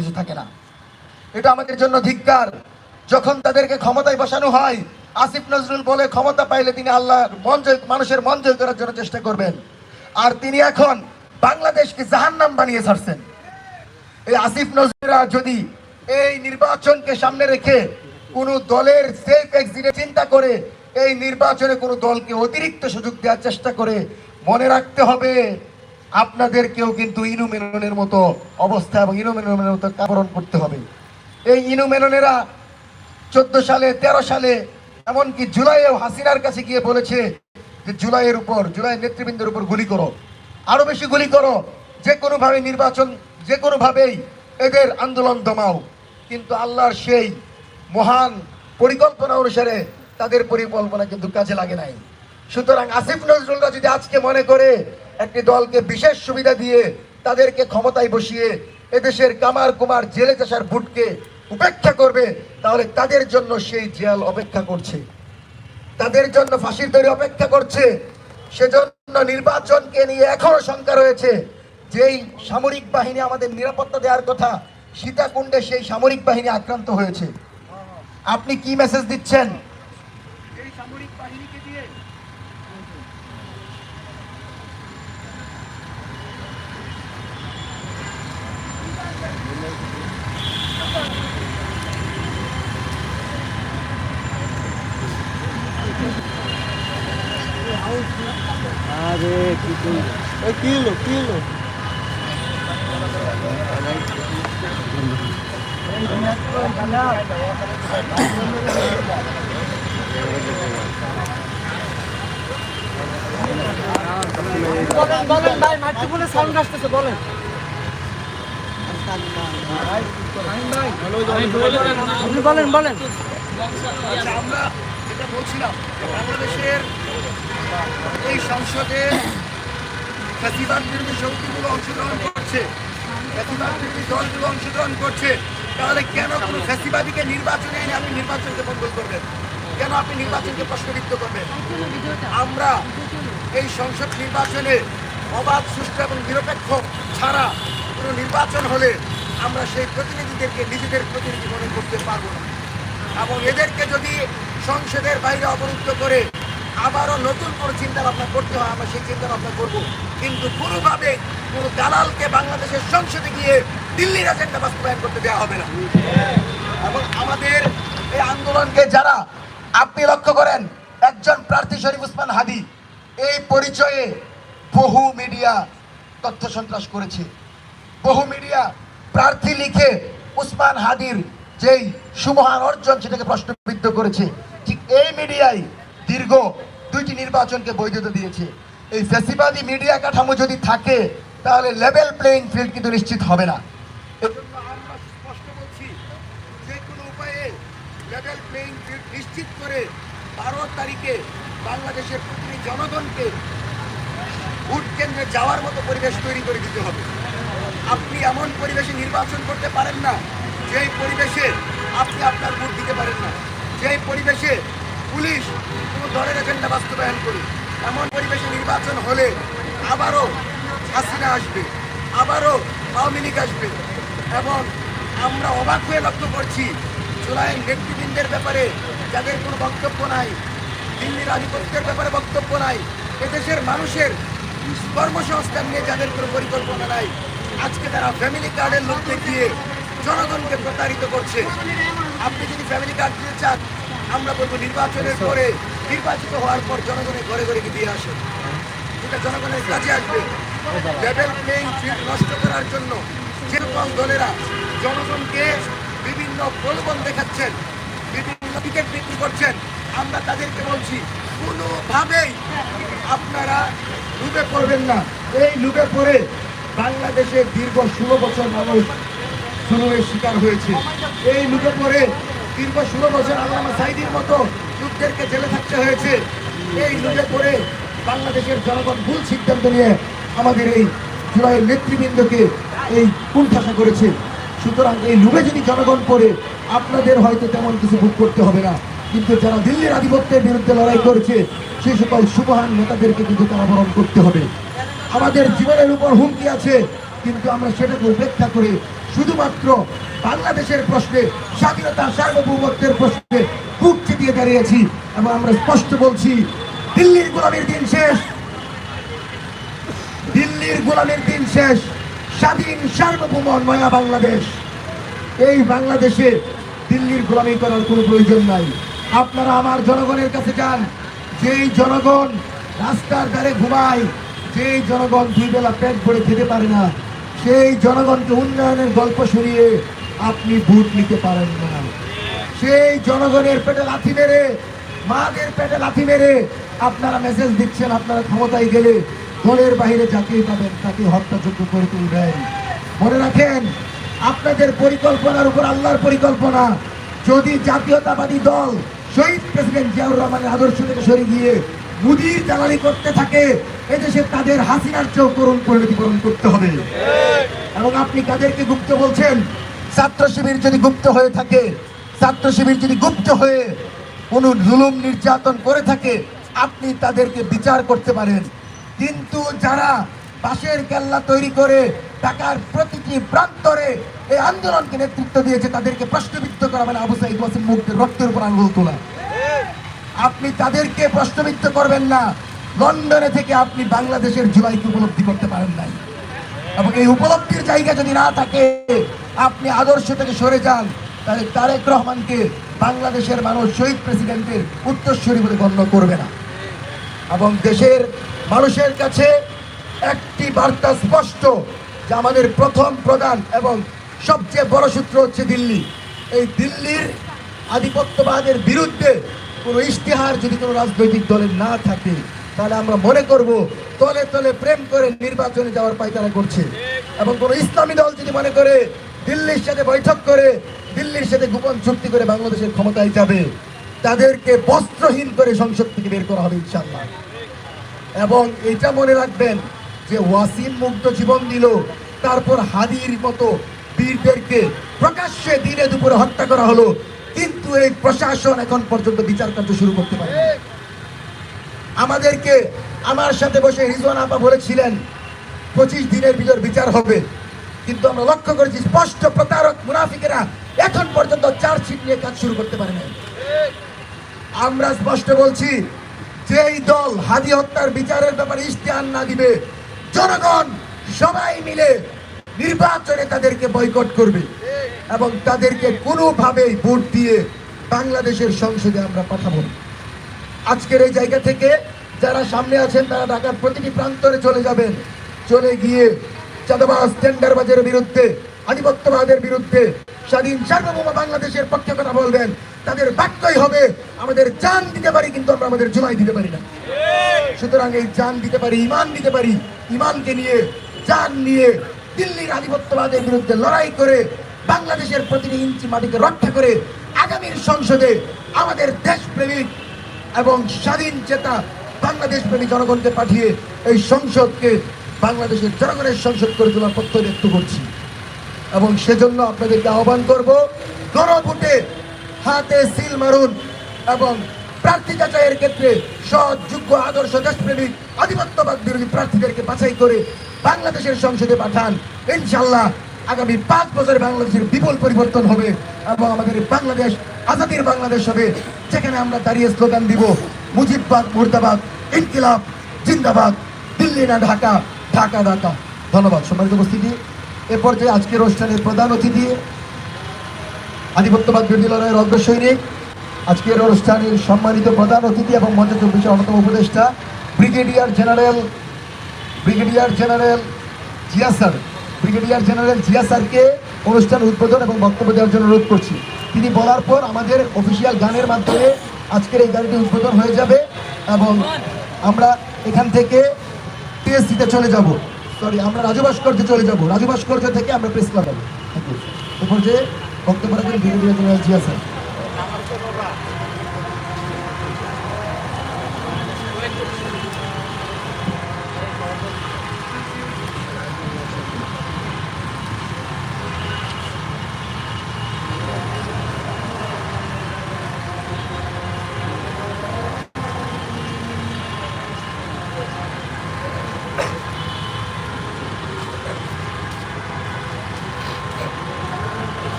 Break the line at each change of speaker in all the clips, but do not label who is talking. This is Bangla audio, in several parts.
কিছু থাকে না। এটা আমাদের জন্য ধিক্কার। যখন তাদেরকে ক্ষমতায় বসানো হয়, আসিফ নজরুল বলে ক্ষমতা পাইলে তিনি আল্লাহ মন মানুষের মন জয় করার জন্য চেষ্টা করবেন। আর তিনি এখন বাংলাদেশকে জাহান্নাম বানিয়ে ছাড়ছেন। এই আসিফ নজরুলরা যদি এই নির্বাচনকে সামনে রেখে কোনো দলের সেফ এক্সিটে চিন্তা করে, এই নির্বাচনে কোনো দলকে অতিরিক্ত সুযোগ দেওয়ার চেষ্টা করে, মনে রাখতে হবে আপনাদেরকেও কিন্তু ইনুমেননের মতো অবস্থা এবং ইনুমেননের মতো কাবরণ করতে হবে। এই ইনুমেননেরা চোদ্দ সালে ১৩ সালে, এমনকি জুলাইয়েও হাসিনার কাছে গিয়ে বলেছে যে জুলাইয়ের উপর, জুলাই নেতৃবৃন্দের উপর গুলি করো। আরও বেশি গুলি করো। যে কোনোভাবে নির্বাচন, যে কোনোভাবেই এদের আন্দোলন দমাও। কিন্তু আল্লাহর সেই মহান পরিকল্পনা অনুসারে তাদের পরিকল্পনা কিন্তু কাজে লাগে নাই। সুতরাং আসিফ নজরুলরা যদি আজকে মনে করে একটি দলকে বিশেষ সুবিধা দিয়ে তাদেরকে ক্ষমতায় বসিয়ে এদেশের কামার কুমার জেলে চাষার ভোটকে উপেক্ষা করবে, তাহলে তাদের জন্য সেই জেল অপেক্ষা করছে। তাদের জন্য ফাঁসির তৈরি অপেক্ষা করছে। সেজন্য নির্বাচনকে নিয়ে এখনও শঙ্কা রয়েছে। যেই সামরিক বাহিনী আমাদের নিরাপত্তা দেওয়ার কথা, সীতাকুণ্ডে সেই সামরিক বাহিনী আক্রান্ত হয়েছে। আপনি কি মেসেজ দিচ্ছেন এই সামরিক বাহিনীকে দিয়ে
আরে কি করল এই কি হলো কি হলো
বলেন বলেন ভাই মাতৃপুরে সাউন্ড আসতেছে বলেন। বলেন বলেন।
আচ্ছা আমরা যেটা বলছিলাম বাংলাদেশের এই সংসদে বিরোধী শক্তিগুলো অংশগ্রহণ করছে বিরোধী দলগুলো অংশগ্রহণ করছে, তাহলে কেন কোনো খ্যাতিবাদীকে নির্বাচনে এনে আপনি নির্বাচনকে বন্ধ করবেন? কেন আপনি নির্বাচনকে প্রশ্নবিদ্ধ করবেন? আমরা এই সংসদ নির্বাচনে অবাধ, সুষ্ঠু এবং নিরপেক্ষ ছাড়া কোনো নির্বাচন হলে আমরা সেই প্রতিনিধিদেরকে নিজেদের প্রতিনিধি মনে করতে পারব না। এবং এদেরকে যদি সংসদের বাইরে অবরুদ্ধ করে আবারও নতুন কোনো চিন্তা ভাবনা করতে হয়, আমরা সেই চিন্তা ভাবনা করব। কিন্তু কোনোভাবে কোনো দালালকে বাংলাদেশের সংসদে গিয়ে দিল্লির এজেন্ডা বাস্তবায়ন করতে দেওয়া হবে না। এবং আমাদের এই আন্দোলনকে যারা আপনি লক্ষ্য করেন, একজন প্রার্থী শরীফ উসমান হাদি, এই পরিচয়ে বহু মিডিয়া তথ্য সন্ত্রাস করেছে। বহু মিডিয়া প্রার্থী লিখে উসমান হাদির যেই সুমহান অর্জন সেটাকে প্রশ্নবিদ্ধ করেছে। ঠিক এই মিডিয়াই দীর্ঘ দুইটি নির্বাচনকে বৈধতা দিয়েছে। এই ফ্যাসিবাদী মিডিয়া কাঠামো যদি থাকে, তাহলে লেভেল প্লেইং ফিল্ড কিন্তু নিশ্চিত হবে না। আমরা স্পষ্ট যে কোনো উপায়ে প্লেইং ফিল্ড নিশ্চিত করে বারো তারিখে বাংলাদেশের প্রতিটি জনগণকে ভোট কেন্দ্রে যাওয়ার মতো পরিবেশ তৈরি করে দিতে হবে। আপনি এমন পরিবেশে নির্বাচন করতে পারেন না, যেই পরিবেশে আপনি আপনার ভোট দিতে পারেন না। পরিবেশে পুলিশ কোনো দলের এজেন্ডা বাস্তবায়ন করে এমন পরিবেশে নির্বাচন হলে আবারও হাসিনা আসবে, আবারও আওয়ামী লীগ আসবে। এবং আমরা অবাক হয়ে লক্ষ্য করছি জুলাই নেতৃবৃন্দের ব্যাপারে যাদের কোনো বক্তব্য নাই, দিল্লির আধিপত্যের ব্যাপারে বক্তব্য নাই, এদেশের মানুষের কর্মসংস্থান নিয়ে যাদের কোনো পরিকল্পনা নাই, আজকে তারা ফ্যামিলি কার্ডের লোক দেখিয়ে জনগণকে প্রতারিত করছে। আপনি যদি ফ্যামিলি কার্ড দিতে চান আমরা বলব নির্বাচনের পরে নির্বাচিত হওয়ার পর জনগণের ঘরে ঘরে গিয়ে দিয়ে আসে এটা জনগণের কাজে আসবে। লেভেল প্লেইং ফিল্ড নষ্ট করার জন্য যেরকম দলেরা জনগণকে বিভিন্ন প্রলোভন দেখাচ্ছেন বিভিন্ন টিকিট বিক্রি করছেন আমরা তাদেরকে বলছি কোনোভাবেই আপনারা লুবে পড়বেন না। এই লুবে পড়ে বাংলাদেশের দীর্ঘ ষোলো বছর মানুষ শিকার হয়েছে। এই লুকে পড়ে দীর্ঘ ষোলো বছর আল্লামা সাইদির মতো যুদ্ধেরকে জেলে থাকতে হয়েছে। এই লুকে করে বাংলাদেশের জনগণ ভুল সিদ্ধান্ত নিয়ে আমাদের এই জুলাইয়ের নেতৃবৃন্দকে এই কুণ্ঠাসা করেছে। সুতরাং এই লুবে যদি জনগণ পড়ে, আপনাদের হয়তো তেমন কিছু ভোগ করতে হবে না। কিন্তু যারা দিল্লির আধিপত্যের বিরুদ্ধে লড়াই করেছে সেই সকল সুবহান নেতাদেরকে কিন্তু কারাবরণ করতে হবে। আমাদের জীবনের উপর হুমকি আছে, কিন্তু আমরা সেটাকে উপেক্ষা করে শুধুমাত্র বাংলাদেশের প্রশ্নে, স্বাধীনতা সার্বভৌমত্বের প্রশ্নে বুক চিতিয়ে দাঁড়িয়েছি এবং আমরা স্পষ্ট বলছি, দিল্লির গোলামীর দিন শেষ। দিল্লির গোলামীর দিন শেষ। স্বাধীন সার্বভৌম নয়া বাংলাদেশ। এই বাংলাদেশে দিল্লির গোলামি করার কোনো প্রয়োজন নাই। আপনারা আমার জনগণের কাছে যান। যেই জনগণ রাস্তার ধারে ঘুমায়, যেই জনগণ দুই বেলা পেট ভরে খেতে পারে না, সেই জনগণকে উন্নয়নের গল্প শুনিয়ে আপনি ভোট নিতে পারেন না। সেই জনগণের পেটে লাথি মেরে মাদের পেটে লাথি মেরে আপনারা মেসেজ দিচ্ছেন আপনারা ক্ষমতায় গেলে দলের বাইরে যাকেই পাবেন তাকে হত্যাযোগ্য করে তুলবেন মনে রাখেন আপনাদের পরিকল্পনার উপর আল্লাহর পরিকল্পনা। যদি জাতীয়তাবাদী দল শহীদ প্রেসিডেন্ট জিয়াউর রহমানের আদর্শ থেকে সরে গিয়ে মুদির জ্বালানি করতে থাকে এদেশে তাদের হাসিনার চেয়েও করুণ পরিণতি পূরণ করতে হবে। এবং আপনি কাদেরকে গুপ্ত বলছেন ছাত্র শিবির যদি গুপ্ত হয়ে থাকে, ছাত্র শিবির যদি গুপ্ত হয়ে কোন জুলুম নির্যাতন করে থাকে, আপনি তাদেরকে বিচার করতে পারেন। কিন্তু যারা পাশের কেল্লা তৈরি করে ঢাকার প্রতিটি প্রান্তরে এই আন্দোলনকে নেতৃত্ব দিয়েছে, তাদেরকে প্রশ্নবিদ্ধ করা মানে আবু সাইদ ওয়াসিম মুক্তের রক্তের উপর আঙ্গুল তোলা। আপনি তাদেরকে প্রশ্নবিদ্ধ করবেন না। লন্ডনে থেকে আপনি বাংলাদেশের জুলাইকে উপলব্ধি করতে পারেন নাই। এবং এই উপলব্ধির জায়গা যদি না থাকে, আপনি আদর্শ থেকে সরে যান, তাহলে তারেক রহমানকে বাংলাদেশের মানুষ, শহীদ প্রেসিডেন্টের উত্তরস্বরী বলে গণ্য করবে না। এবং দেশের মানুষের কাছে একটি বার্তা স্পষ্ট, যে আমাদের প্রথম প্রধান এবং সবচেয়ে বড় সূত্র হচ্ছে দিল্লি। এই দিল্লির আধিপত্যবাদের বিরুদ্ধে কোনো ইশতেহার যদি কোনো রাজনৈতিক দলের না থাকে তাহলে আমরা মনে করব, তলে তলে প্রেম করে নির্বাচনে যাওয়ার পায়তারা করছে। এবং কোনো ইসলামী দল যদি মনে করে দিল্লির সাথে বৈঠক করে, দিল্লির সাথে গোপন চুক্তি করে বাংলাদেশের ক্ষমতায় যাবে, তাদেরকে বস্ত্রহীন করে সংসদ থেকে বের করা হবে ইনশাল্লাহ এবং এটা মনে রাখবেন যে ওয়াসিম মুক্ত জীবন দিল, তারপর হাদির মতো বীরদেরকে প্রকাশ্যে দিনে দুপুরে হত্যা করা হলো, কিন্তু এই প্রশাসন এখন পর্যন্ত বিচার কার্য শুরু করতে পারে আমাদেরকে আমার সাথে বসে রিজওয়ান আপা বলেছিলেন, পঁচিশ দিনের ভিতর বিচার হবে কিন্তু আমরা লক্ষ্য করেছি, স্পষ্ট প্রতারক মুনাফিকেরা এখন পর্যন্ত চার্জশিট নিয়ে কাজ শুরু করতে পারে নাই আমরা স্পষ্ট বলছি, যেই দল হাদি হত্যার বিচারের ব্যাপারে ইশতেহার না দিবে, জনগণ সবাই মিলে নির্বাচনে তাদেরকে বয়কট করবে এবং তাদেরকে কোনোভাবেই ভোট দিয়ে বাংলাদেশের সংসদে আমরা পাঠাবো। আজকের এই জায়গা থেকে যারা সামনে আছেন, তারা ঢাকার প্রতিটি প্রান্তরে চলে যাবেন। চলে গিয়ে চাঁদাবাজ, টেন্ডারবাজের বিরুদ্ধে, আধিপত্যবাদের বিরুদ্ধে স্বাধীন সার্বভৌম বাংলাদেশের পক্ষে কথা বলবেন। তাদের বাক্যই হবে, আমাদের জান দিতে পারি, কিন্তু আমরা আমাদের জুমাই দিতে পারি না। সুতরাং এই জান দিতে পারি, ইমান দিতে পারি, ইমানকে নিয়ে, জান নিয়ে দিল্লির আধিপত্যবাদের বিরুদ্ধে লড়াই করে, বাংলাদেশের প্রতিটি ইঞ্চি মাটিকে রক্ষা করে, আগামীর সংসদে আমাদের দেশপ্রেমিক এবং স্বাধীন চেতা বাংলাদেশ প্রেমী জনগণকে পাঠিয়ে এই সংসদকে বাংলাদেশের জনগণের সংসদ করে তোলার পথ্য ব্যক্ত করছি। এবং সেজন্য আপনাদেরকে আহ্বান করব, গণভোটে হাতে সিল মারুন এবং প্রার্থী যাচাইয়ের ক্ষেত্রে সৎ যোগ্য আদর্শ দেশপ্রেমিক আধিপত্যবাদ বিরোধী প্রার্থীদেরকে বাছাই করে বাংলাদেশের সংসদে পাঠান। ইনশাল্লাহ আগামী পাঁচ বছরে বাংলাদেশের বিপুল পরিবর্তন হবে এবং আমাদের বাংলাদেশ, আজাদির বাংলাদেশ হবে। যেখানে আমরা দাঁড়িয়ে স্লোগান দিব মুজিববাদ মুর্দাবাদ, ইনকিলাব, জিন্দাবাদ, দিল্লি না ঢাকা ঢাকা ঢাকা। ধন্যবাদ। সম্মানিত উপস্থিতি, এ পর্যায়ে আজকের অনুষ্ঠানের প্রধান অতিথি, আধিপত্যবাদ বিরোধী লড়াইয়ের অগ্রসৈনিক আজকের অনুষ্ঠানের সম্মানিত প্রধান অতিথি এবং মঞ্চ চব্বিশের অন্যতম উপদেষ্টা, brigadier general brigadier general Zia sir brigadier general Zia স্যারকে অনুষ্ঠান উদ্বোধন এবং বক্তব্য দেওয়ার জন্য অনুরোধ করছি। তিনি বলার পর আমাদের অফিসিয়াল গানের মাধ্যমে আজকের এই গানটি উদ্বোধন হয়ে যাবে এবং আমরা এখান থেকে পিএসসিতে চলে যাব। সরি আমরা রাজু ভাস্কর্যে চলে যাব। রাজু ভাস্কর্য থেকে আমরা প্রেস ক্লাব যাব থ্যাংক যে বক্তব্য রাখবেন brigadier general Zia sir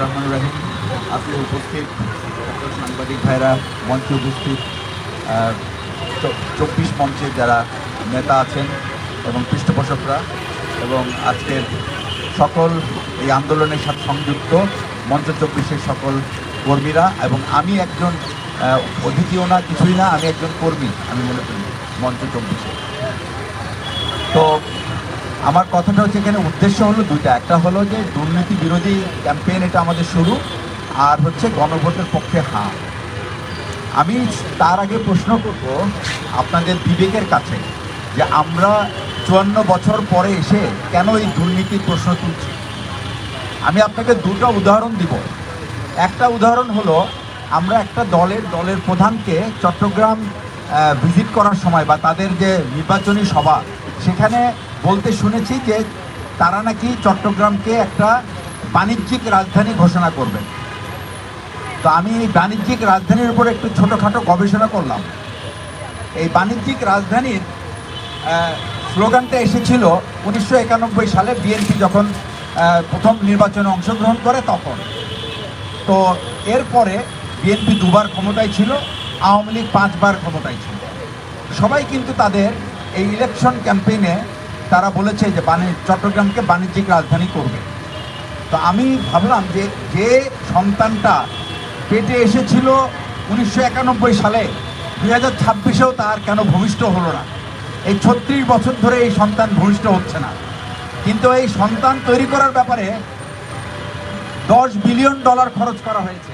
Rahman Rahim. আজকে উপস্থিত সাংবাদিক ভাইরা, মঞ্চে উপস্থিত চব্বিশ মঞ্চে যারা নেতা আছেন এবং পৃষ্ঠপোষকরা এবং আজকের সকল এই আন্দোলনের সাথে সংযুক্ত মঞ্চ চব্বিশের সকল কর্মীরা এবং আমি একজন অতিথিও না, কিছুই না, আমি একজন কর্মী, আমি মনে করি মঞ্চ চব্বিশে। তো আমার কথাটা হচ্ছে এখানে উদ্দেশ্য হলো দুইটা। একটা হলো যে দুর্নীতি বিরোধী ক্যাম্পেইন এটা আমাদের শুরু, আর হচ্ছে গণভোটের পক্ষে হা আমি তার আগে প্রশ্ন করব আপনাদের বিবেকের কাছে যে আমরা চুয়ান্ন বছর পরে এসে কেন এই দুর্নীতির প্রশ্ন তুলছি? আমি আপনাকে দুটো উদাহরণ দিব। একটা উদাহরণ হলো আমরা একটা দলের দলের প্রধানকে চট্টগ্রাম ভিজিট করার সময় বা তাদের যে নির্বাচনী সভা, সেখানে বলতে শুনেছি যে তারা নাকি চট্টগ্রামকে একটা বাণিজ্যিক রাজধানী ঘোষণা করবেন। তো আমি এই বাণিজ্যিক রাজধানীর উপর একটু ছোটোখাটো গবেষণা করলাম। এই বাণিজ্যিক রাজধানীর স্লোগানটা এসেছিল উনিশশো একানব্বই সালে বিএনপি যখন প্রথম নির্বাচনে অংশগ্রহণ করে তখন। তো এরপরে বিএনপি দুবার ক্ষমতায় ছিল, আওয়ামী লীগ পাঁচবার ক্ষমতায় ছিল। সবাই কিন্তু তাদের এই ইলেকশন ক্যাম্পেইনে তারা বলেছে যে বাণিজ্য চট্টগ্রামকে বাণিজ্যিক রাজধানী করবে। তো আমি ভাবলাম যে যে সন্তানটা পেটে এসেছিল উনিশশো একানব্বই সালে, দুই হাজার ছাব্বিশেও তার কেন ভূমিষ্ঠ হলো না? এই ছত্রিশ বছর ধরে এই সন্তান ভূমিষ্ঠ হচ্ছে না। কিন্তু এই সন্তান তৈরি করার ব্যাপারে দশ বিলিয়ন ডলার খরচ করা হয়েছে।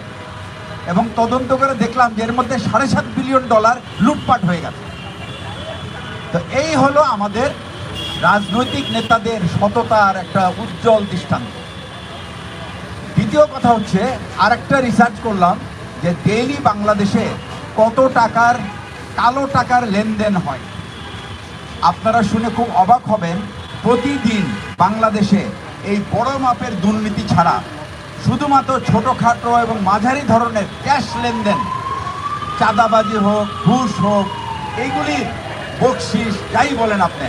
এবং তদন্ত করে দেখলাম যে এর মধ্যে সাড়ে সাত বিলিয়ন ডলার লুটপাট হয়ে গেছে। তো এই হলো আমাদের রাজনৈতিক নেতাদের সততার একটা উজ্জ্বল দৃষ্টান্ত। দ্বিতীয় কথা হচ্ছে আর একটা রিসার্চ করলাম যে ডেইলি বাংলাদেশে কত টাকার কালো টাকার লেনদেন হয়। আপনারা শুনে খুব অবাক হবেন, প্রতিদিন বাংলাদেশে এই বড় মাপের দুর্নীতি ছাড়া শুধুমাত্র ছোটোখাটো এবং মাঝারি ধরনের ক্যাশ লেনদেন, চাঁদাবাজি হোক, ঘুষ হোক এইগুলি বকশিস, যাই বলেন আপনি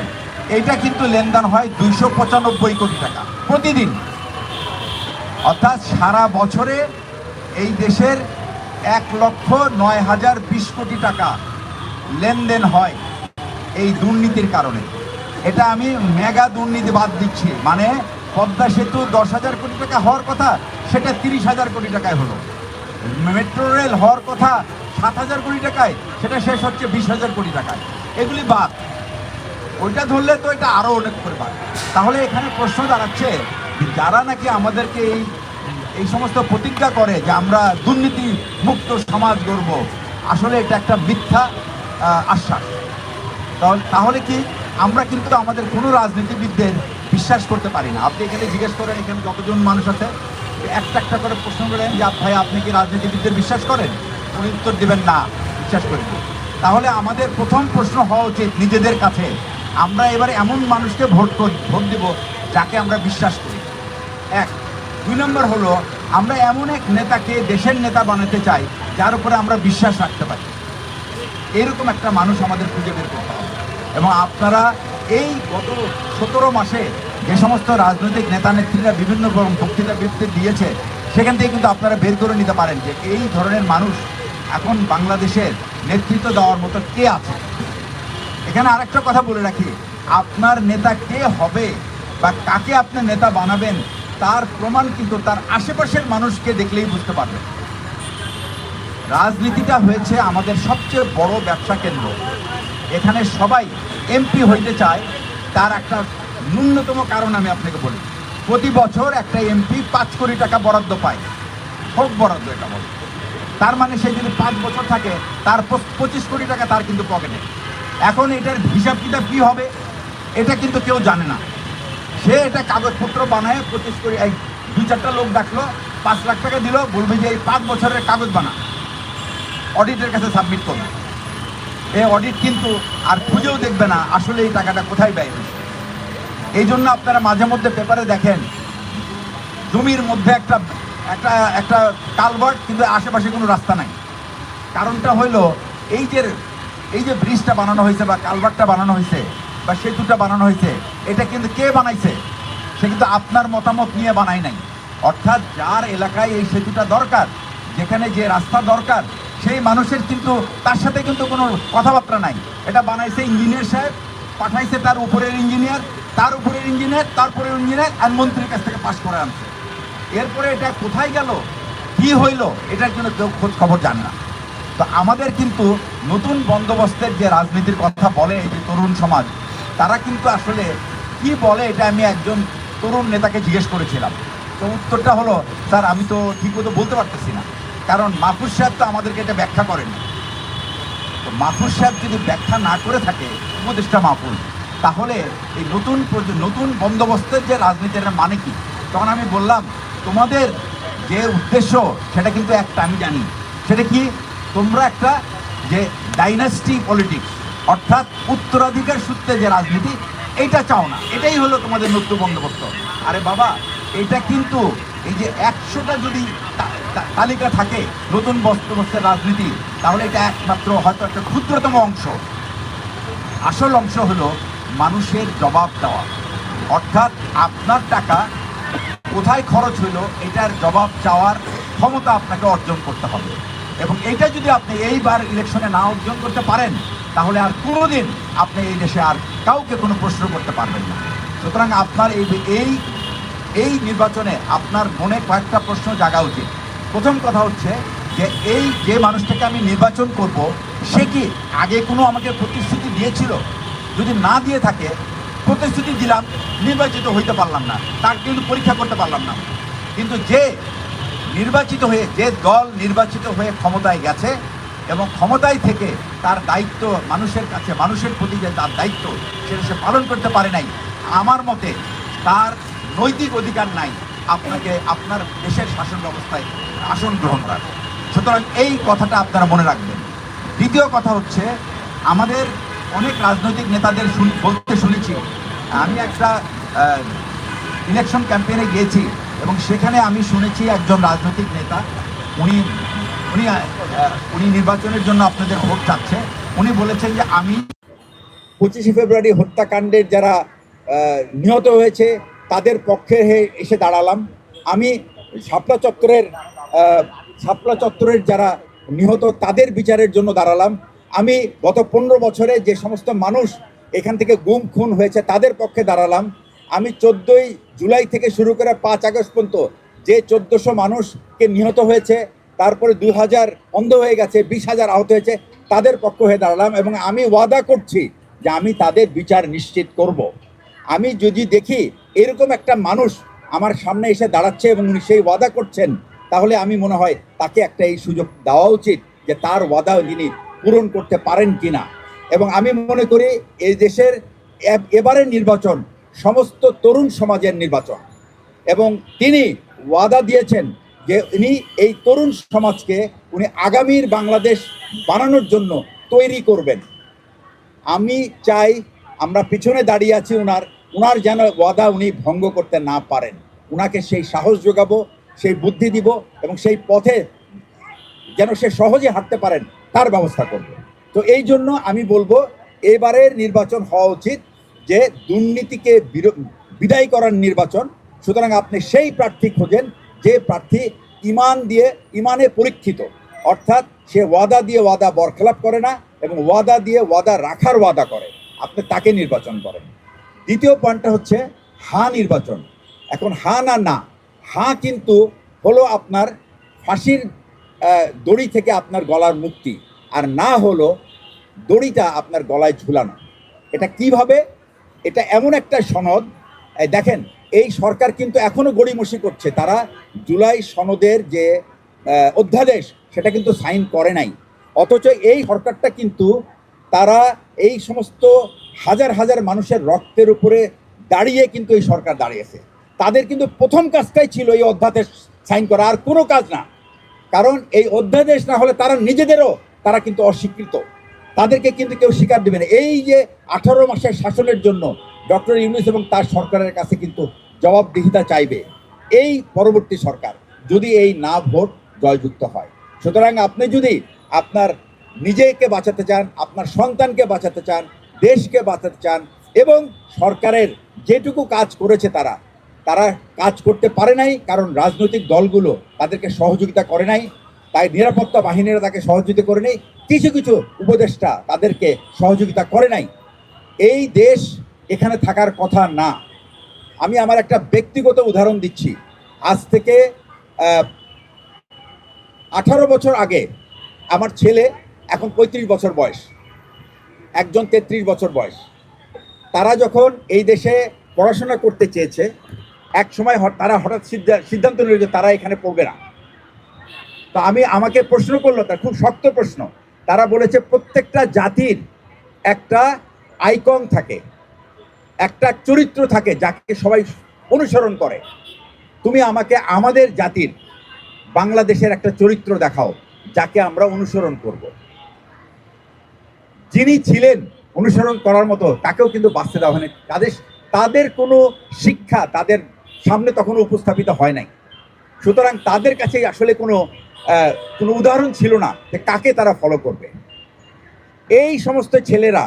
এইটা কিন্তু লেনদেন হয় দুইশো পঁচানব্বই কোটি টাকা প্রতিদিন। অর্থাৎ সারা বছরে এই দেশের এক লক্ষ নয় হাজার বিশ কোটি টাকা লেনদেন হয় এই দুর্নীতির কারণে। এটা আমি মেগা দুর্নীতি বাদ দিচ্ছি। মানে পদ্মা সেতু দশ হাজার কোটি টাকা হওয়ার কথা, সেটা তিরিশ হাজার কোটি টাকায় হলো। মেট্রো রেল হওয়ার কথা সাত হাজার কোটি টাকায়, সেটা শেষ হচ্ছে বিশ হাজার কোটি টাকায়। এগুলি বাদ। ওইটা ধরলে তো এটা আরও অনেক করে বাদ তাহলে এখানে প্রশ্ন দাঁড়াচ্ছে যারা নাকি আমাদেরকে এই এই সমস্ত প্রতিজ্ঞা করে যে আমরা দুর্নীতি মুক্ত সমাজ গড়ব, আসলে এটা একটা মিথ্যা আশ্বাস। তাহলে কি আমরা কিন্তু আমাদের কোনো রাজনীতিবিদদের বিশ্বাস করতে পারি না। আপনি এখানে জিজ্ঞেস করেন, এখানে যতজন মানুষ আছে, একটা একটা করে প্রশ্ন করেন যে ভাই, আপনি কি রাজনীতিবিদদের বিশ্বাস করেন? উনি উত্তর দেবেন, না, বিশ্বাস করেন। তাহলে আমাদের প্রথম প্রশ্ন হওয়া উচিত নিজেদের কাছে আমরা এবারে এমন মানুষকে ভোট করি, ভোট দেব যাকে আমরা বিশ্বাস করি। এক। দুই নম্বর হলো, আমরা এমন এক নেতাকে দেশের নেতা বানাতে চাই, যার উপরে আমরা বিশ্বাস রাখতে পারি। এরকম একটা মানুষ আমাদের খুঁজে বের করতে হবে। এবং আপনারা এই গত সতেরো মাসে যে সমস্ত রাজনৈতিক নেতা নেত্রীরা বিভিন্ন বক্তৃতা বিবৃতি দিয়েছে, সেখান থেকে কিন্তু আপনারা বের করে নিতে পারেন যে এই ধরনের মানুষ এখন বাংলাদেশের নেতৃত্ব দেওয়ার মতো কে আছে। এখানে আরেকটা কথা বলে রাখি। আপনার নেতা কে হবে বা কাকে আপনি নেতা বানাবেন, তার প্রমাণ কিন্তু তার আশেপাশের মানুষকে দেখলেই বুঝতে পারবেন। রাজনীতিটা হয়েছে আমাদের সবচেয়ে বড় ব্যবসা কেন্দ্র। এখানে সবাই এমপি হইতে চায়, তার একটা ন্যূনতম কারণ আমি আপনাকে বলি। প্রতি বছর একটা এমপি পাঁচ কোটি টাকা বরাদ্দ পায়। হোক বরাদ্দ এটা বলে। তার মানে সে যদি পাঁচ বছর থাকে, তার পঁচিশ কোটি টাকা তার কিন্তু পকেটে। এখন এটার হিসাব কিতাব কী হবে, এটা কিন্তু কেউ জানে না। সে এটা কাগজপত্র বানায় পঁচিশ কোটি এই দু চারটা লোক ডাকলো, পাঁচ লাখ টাকা দিল, বলবে যে এই পাঁচ বছরের কাগজ বানা। অডিটের কাছে সাবমিট করবে এই অডিট কিন্তু আর খুঁজেও দেখবে না, আসলে এই টাকাটা কোথায় ব্যয় হয়েছে। এই জন্য আপনারা মাঝে মধ্যে পেপারে দেখেন, জমির মধ্যে একটা একটা একটা কালভার্ট কিন্তু আশেপাশে কোনো রাস্তা নাই। কারণটা হইল, এই যে এই যে ব্রিজটা বানানো হয়েছে বা কালভার্টটা বানানো হয়েছে বা সেতুটা বানানো হয়েছে, এটা কিন্তু কে বানাইছে? সে কিন্তু আপনার মতামত নিয়ে বানায় নাই। অর্থাৎ যার এলাকায় এই সেতুটা দরকার, যেখানে যে রাস্তা দরকার, সেই মানুষের কিন্তু তার সাথে কিন্তু কোনো কথাবার্তা নাই। এটা বানাইছে ইঞ্জিনিয়ার সাহেব, পাঠাইছে তার উপরের ইঞ্জিনিয়ার, তার উপরের ইঞ্জিনিয়ার তারপরের ইঞ্জিনিয়ার, আর মন্ত্রীর কাছ থেকে পাশ করে আনছে। এরপরে এটা কোথায় গেল, কি হইল, এটার জন্য কেউ খোঁজ খবর জান না। তো আমাদের কিন্তু নতুন বন্দোবস্তের যে রাজনীতির কথা বলে এই যে তরুণ সমাজ, তারা কিন্তু আসলে কি বলে এটা আমি একজন তরুণ নেতাকে জিজ্ঞেস করেছিলাম। তো উত্তরটা হলো, স্যার, আমি তো ঠিক মতো বলতে পারতেছি না। কারণ মাহফুজ সাহেব তো আমাদেরকে এটা ব্যাখ্যা করেন। তো মাহফুজ সাহেব যদি ব্যাখ্যা না করে থাকে, উপদেষ্টা মাহফুজ, তাহলে এই নতুন নতুন বন্দোবস্তের যে রাজনীতির মানে কি? তখন আমি বললাম, তোমাদের যে উদ্দেশ্য, সেটা কিন্তু একটা, আমি জানি। সেটা কি? তোমরা একটা যে ডাইনাস্টি পলিটিক্স অর্থাৎ উত্তরাধিকার সূত্রে যে রাজনীতি, এটা চাও না। এটাই হলো তোমাদের নতুন বন্দোবস্ত আরে বাবা, এটা কিন্তু এই যে একশোটা যদি তালিকা থাকে নতুন বন্দোবস্তের রাজনীতি, তাহলে এটা একমাত্র হয়তো একটা ক্ষুদ্রতম অংশ। আসল অংশ হলো মানুষের জবাব দেওয়া। অর্থাৎ আপনার টাকা কোথায় খরচ হইল এটার জবাব চাওয়ার ক্ষমতা আপনাকে অর্জন করতে হবে। এবং এটা যদি আপনি এইবার ইলেকশনে না অর্জন করতে পারেন, তাহলে আর কোনোদিন আপনি এই দেশে আর কাউকে কোনো প্রশ্ন করতে পারবেন না। সুতরাং আপনার এই এই এই নির্বাচনে আপনার মনে কয়েকটা প্রশ্ন জাগা উচিত। প্রথম কথা হচ্ছে যে, এই যে মানুষটাকে আমি নির্বাচন করব, সে কি আগে কোনো আমাকে প্রতিশ্রুতি দিয়েছিল? যদি না দিয়ে থাকে, প্রতিশ্রুতি দিলাম, নির্বাচিত হইতে পারলাম না তার কিন্তু পরীক্ষা করতে পারলাম না। কিন্তু যে নির্বাচিত হয়ে যে দল নির্বাচিত হয়ে ক্ষমতায় গেছে এবং ক্ষমতায় থেকে তার দায়িত্ব মানুষের কাছে, মানুষের প্রতি যে তার দায়িত্ব, সেটা সে পালন করতে পারে নাই। আমার মতে তার নৈতিক অধিকার নাই। আপনাকে আপনার দেশের শাসন ব্যবস্থায় আসন গ্রহণ করার। সুতরাং এই কথাটা আপনারা মনে রাখবেন। দ্বিতীয় কথা হচ্ছে, আমাদের অনেক রাজনৈতিক নেতাদের বলতে শুনেছি। আমি একটা ইলেকশন ক্যাম্পেইনে গিয়েছি। এবং সেখানে আমি শুনেছি একজন রাজনৈতিক নেতা, উনি উনি উনি নির্বাচনের জন্য আপনাদের ভোট চাচ্ছে। উনি বলেছেন যে আমি পঁচিশে ফেব্রুয়ারি হত্যাকাণ্ডের যারা নিহত হয়েছে, তাদের পক্ষে এসে দাঁড়ালাম। আমি শাপলা চত্বরের শাপলা চত্বরের যারা নিহত, তাদের বিচারের জন্য দাঁড়ালাম। আমি গত পনেরো বছরে যে সমস্ত মানুষ এখান থেকে গুম, খুন হয়েছে, তাদের পক্ষে দাঁড়ালাম। আমি চোদ্দোই জুলাই থেকে শুরু করে পাঁচ আগস্ট পর্যন্ত যে চোদ্দোশো মানুষকে নিহত হয়েছে, তারপরে দু হাজার অন্ধ হয়ে গেছে, বিশ হাজার আহত হয়েছে, তাদের পক্ষ হয়ে দাঁড়ালাম এবং আমি ওয়াদা করছি যে আমি তাদের বিচার নিশ্চিত করব। আমি যদি দেখি এরকম একটা মানুষ আমার সামনে এসে দাঁড়াচ্ছে এবং উনি সেই ওয়াদা করছেন, তাহলে আমি মনে হয় তাকে একটা এই সুযোগ দেওয়া উচিত যে তার ওয়াদা তিনি পূরণ করতে পারেন কিনা এবং আমি মনে করি এই দেশের এবারের নির্বাচন সমস্ত তরুণ সমাজের নির্বাচন। এবং তিনি ওয়াদা দিয়েছেন যে উনি এই তরুণ সমাজকে উনি আগামীর বাংলাদেশ বানানোর জন্য তৈরি করবেন। আমি চাই আমরা পিছনে দাঁড়িয়ে আছি ওনার ওনার যেন ওয়াদা উনি ভঙ্গ করতে না পারেন। ওনাকে সেই সাহস যোগাবো, সেই বুদ্ধি দিব এবং সেই পথে যেন সে সহজে হাঁটতে পারেন, তার ব্যবস্থা করব। তো এই জন্য আমি বলব, এবারের নির্বাচন হওয়া উচিত। যে দুর্নীতিকে বিদায় করার নির্বাচন, সুতরাং আপনি সেই প্রার্থী খোঁজেন, যে প্রার্থী ইমান দিয়ে ইমানে পরীক্ষিত। অর্থাৎ সে ওয়াদা দিয়ে ওয়াদা বরখেলাপ করে না এবং ওয়াদা দিয়ে ওয়াদা রাখার ওয়াদা করে। আপনি তাকে নির্বাচন করেন। দ্বিতীয় পয়েন্টটা হচ্ছে হা নির্বাচন। এখন হা না না, হা কিন্তু হলো আপনার ফাঁসির দড়ি থেকে আপনার গলার মুক্তি। আর না হলো দড়িটা আপনার গলায় ঝুলানো। এটা কীভাবে? এটা এমন একটা সনদ দেখেন, এই সরকার কিন্তু এখনও গড়িমসি করছে। তারা জুলাই সনদের যে অধ্যাদেশ, সেটা কিন্তু সাইন করে নাই। অথচ এই সরকারটা কিন্তু তারা এই সমস্ত হাজার হাজার মানুষের রক্তের উপরে দাঁড়িয়ে কিন্তু এই সরকার দাঁড়িয়েছে। তাদের কিন্তু প্রথম কাজটাই ছিল এই অধ্যাদেশ সাইন করা, আর কোনো কাজ না। কারণ এই অধ্যাদেশ না হলে তারা নিজেদেরও, তারা কিন্তু অস্বীকৃত। তাদেরকে কিন্তু কেউ স্বীকার দেবে না। এই যে আঠারো মাসের শাসনের জন্য ডক্টর ইউনুস এবং তার সরকারের কাছে কিন্তু জবাবদিহিতা চাইবে এই পরবর্তী সরকার, যদি এই না ভোট জয়যুক্ত হয়। সুতরাং আপনি যদি আপনার নিজেকে বাঁচাতে চান, আপনার সন্তানকে বাঁচাতে চান, দেশকে বাঁচাতে চান এবং সরকারের যেটুকু কাজ করেছে তারা তারা কাজ করতে পারে নাই, কারণ রাজনৈতিক দলগুলো তাদেরকে সহযোগিতা করে নাই তাই নিরাপত্তা বাহিনীরা তাকে সহযোগিতা করে নেই। কিছু কিছু উপদেষ্টা তাদেরকে সহযোগিতা করে নাই। এই দেশ এখানে থাকার কথা না। আমি আমার একটা ব্যক্তিগত উদাহরণ দিচ্ছি। আজ থেকে আঠারো বছর আগে আমার ছেলে এখন পঁয়ত্রিশ বছর বয়স। একজন তেত্রিশ বছর বয়স। তারা যখন এই দেশে পড়াশোনা করতে চেয়েছে, এক সময় তারা হঠাৎ সিদ্ধা- সিদ্ধান্ত নিল যে তারা এখানে পড়বে না। তো আমি, আমাকে প্রশ্ন করল তার খুব শক্ত প্রশ্ন। তারা বলেছে প্রত্যেকটা জাতির একটা আইকন থাকে, একটা চরিত্র থাকে যাকে সবাই অনুসরণ করে। তুমি আমাকে আমাদের জাতির বাংলাদেশের একটা চরিত্র দেখাও যাকে আমরা অনুসরণ করব। যিনি ছিলেন অনুসরণ করার মতো, তাকেও কিন্তু বাঁচতে দেওয়া হয়নি। তাদের তাদের কোনো শিক্ষা তাদের সামনে তখন উপস্থাপিত হয় নাই। সুতরাং তাদের কাছে আসলে কোনো কোনো উদাহরণ ছিল না যে কাকে তারা ফলো করবে। এই সমস্ত ছেলেরা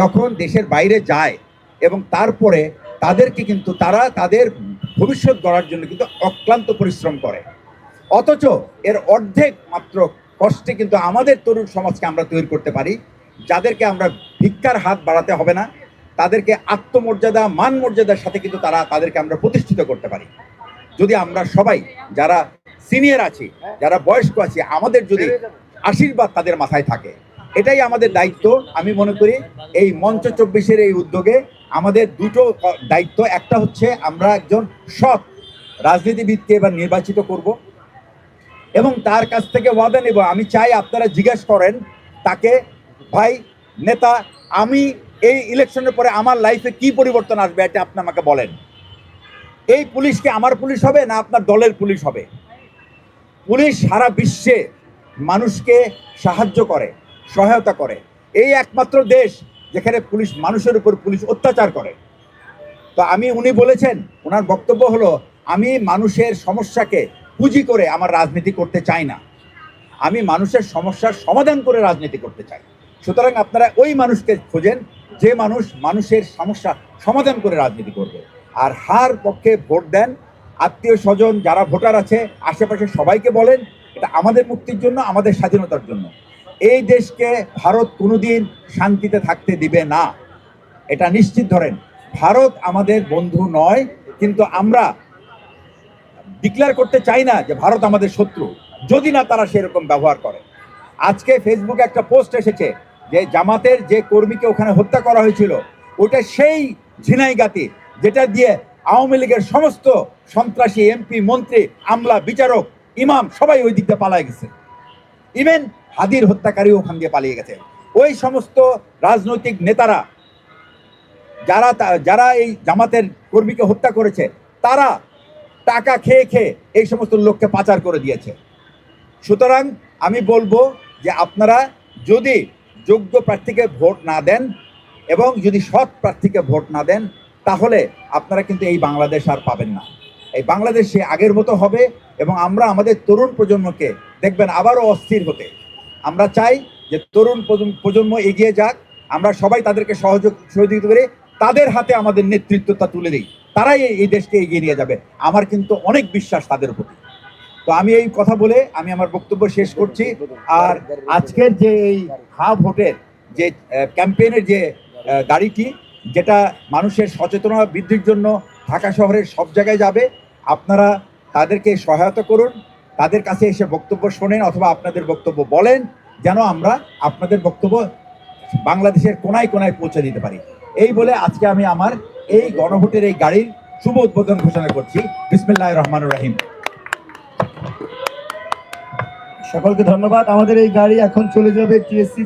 যখন দেশের বাইরে যায় এবং তারপরে তাদেরকে কিন্তু তারা তাদের ভবিষ্যৎ গড়ার জন্য কিন্তু অক্লান্ত পরিশ্রম করে। অথচ এর অর্ধেক মাত্র কষ্টে কিন্তু আমাদের তরুণ সমাজকে আমরা তৈরি করতে পারি, যাদেরকে আমরা ভিক্ষার হাত বাড়াতে হবে না, তাদেরকে আত্মমর্যাদা মান মর্যাদার সাথে কিন্তু তারা তাদেরকে আমরা প্রতিষ্ঠিত করতে পারি। যদি আমরা সবাই যারা সিনিয়র আছি যারা বয়স্ক আছি আমাদের যদি আশীর্বাদ তাদের মাথায় থাকে এটাই আমাদের দায়িত্ব। আমি মনে করি এই মঞ্চ চব্বিশের এই উদ্যোগে আমাদের দুটো দায়িত্ব। একটা হচ্ছে আমরা একজন সৎ রাজনীতিবিদকে এবার নির্বাচিত করব এবং তার কাছ থেকে ওয়াদা নেব। আমি চাই আপনারা জিজ্ঞেস করেন তাকে ভাই নেতা আমি এই ইলেকশনের পরে আমার লাইফে কি পরিবর্তন আসবে? এটা আপনি আমাকে বলেন। এই পুলিশকে আমার পুলিশ হবে না আপনার দলের পুলিশ হবে? পুলিশ সারা বিশ্বে মানুষকে সাহায্য করে, সহায়তা করে। এই একমাত্র দেশ যেখানে পুলিশ, মানুষের উপর পুলিশ অত্যাচার করে। তো আমি, উনি বলেছেন, ওনার বক্তব্য হলো, আমি মানুষের সমস্যাকে পুঁজি করে আমার রাজনীতি করতে চাই না। আমি মানুষের সমস্যার সমাধান করে রাজনীতি করতে চাই। সুতরাং আপনারা ওই মানুষকে খোঁজেন, যে মানুষ মানুষের সমস্যা সমাধান করে রাজনীতি করবে। আর হার পক্ষে ভোট দেন আত্মীয় স্বজন যারা ভোটার আছে, আশেপাশে সবাইকে বলেন, এটা আমাদের মুক্তির জন্য, আমাদের স্বাধীনতার জন্য। এই দেশকে ভারত কোনোদিন শান্তিতে থাকতে দিবে না। এটা নিশ্চিত ধরেন। ভারত আমাদের বন্ধু নয়, কিন্তু আমরা ডিক্লেয়ার করতে চাই না যে ভারত আমাদের শত্রু। যদি না তারা সেরকম ব্যবহার করে। আজকে ফেসবুকে একটা পোস্ট এসেছে যে জামাতের যে কর্মীকে ওখানে হত্যা করা হয়েছিল ওটা সেই ঝিনাইগাতি, যেটা দিয়ে আওয়ামী লীগের সমস্ত সন্ত্রাসী, এমপি, মন্ত্রী, আমলা, বিচারক, ইমাম সবাই ওই দিক দিয়ে পালায় গেছে। ইভেন হাদির হত্যাকারী ওখান দিয়ে পালিয়ে গেছে। ওই সমস্ত রাজনৈতিক নেতারা, যারা যারা এই জামাতের কর্মীকে হত্যা করেছে, তারা টাকা খেয়ে খেয়ে এই সমস্ত লোককে পাচার করে দিয়েছে। সুতরাং আমি বলব যে আপনারা যদি যোগ্য প্রার্থীকে ভোট না দেন এবং যদি সৎ প্রার্থীকে ভোট না দেন তাহলে আপনারা কিন্তু এই বাংলাদেশ আর পাবেন না। এই বাংলাদেশ সে আগের মতো হবে এবং আমরা আমাদের তরুণ প্রজন্মকে দেখবেন আবারও অস্থির হতে। আমরা চাই যে তরুণ প্রজন্ম- এগিয়ে যাক। আমরা সবাই তাদেরকে সহযোগ, সহযোগিতা করে তাদের হাতে আমাদের নেতৃত্বটা তুলে দিই। তারাই এই- দেশকে এগিয়ে নিয়ে যাবে। আমার কিন্তু অনেক বিশ্বাস তাদের প্রতি তো আমি এই কথা বলে আমি আমার বক্তব্য শেষ করছি। আর আজকের যে এই হা ভোটের যে ক্যাম্পেইনের যে গাড়িটি যেটা মানুষের সচেতনতা বৃদ্ধির জন্য ঢাকা শহরের সব জায়গায় যাবে, আপনারা তাদেরকে সহায়তা করুন, তাদের কাছে এসে বক্তব্য শোনেন অথবা আপনাদের বক্তব্য বলেন, যেন আমরা আপনাদের বক্তব্য বাংলাদেশের কোনায় কোনায় পৌঁছে দিতে পারি। এই বলে আজকে আমি আমার এই গণভোটের এই গাড়ির শুভ উদ্বোধন ঘোষণা করছি। বিসমিল্লাহ রহমান রাহিম।
সকলকে ধন্যবাদ। আমাদের এই গাড়ি এখন চলে যাবে টিএসসি